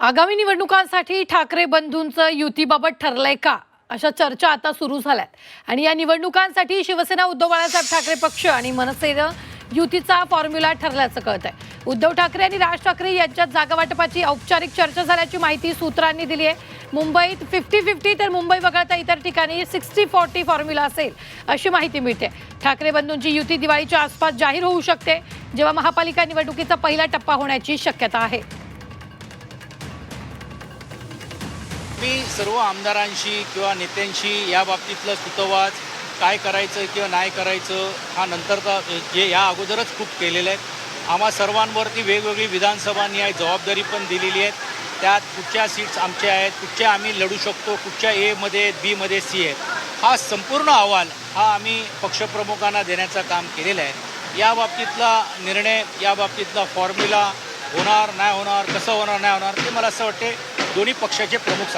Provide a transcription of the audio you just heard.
आगामी निवडणुकांसाठी ठाकरे बंधूंचं युतीबाबत ठरलंय का? अशा चर्चा आता सुरू झाल्यात. आणि या निवडणुकांसाठी शिवसेना उद्धव बाळासाहेब ठाकरे पक्ष आणि मनसेनं युतीचा फॉर्म्युला ठरल्याचं कळत आहे उद्धव ठाकरे आणि राज ठाकरे यांच्यात जागावाटपाची औपचारिक चर्चा झाल्याची माहिती सूत्रांनी दिली आहे. मुंबईत फिफ्टी फिफ्टी तर मुंबई वगळता इतर ठिकाणी सिक्स्टी फॉर्टी फॉर्म्युला असेल अशी माहिती मिळते. ठाकरे बंधूंची युती दिवाळीच्या आसपास जाहीर होऊ शकते जेव्हा महापालिका निवडणुकीचा पहिला टप्पा होण्याची शक्यता आहे. मी सर्व आमदारांशी किंवा नेत्यांशी या बाबतीतलं सुतोवाच काय करायचं किंवा नाही करायचं हा नंतरचा जे या अगोदरच खूप केलेलं आहे. आम्हा सर्वांवरती वेगवेगळी विधानसभांनी आहे जबाबदारी पण दिलेली आहे त्यात कुठच्या सीट्स आमच्या आहेत कुठच्या आम्ही लढू शकतो कुठच्या एमध्ये बीमध्ये सी आहेत. हा संपूर्ण अहवाल हा आम्ही पक्षप्रमुखांना देण्याचं काम केलेलं आहे. या बाबतीतला निर्णय या बाबतीतला फॉर्म्युला होणार नाही होणार कसं होणार नाही होणार ते मला असं वाटते दोन्ही पक्षाचे प्रमुख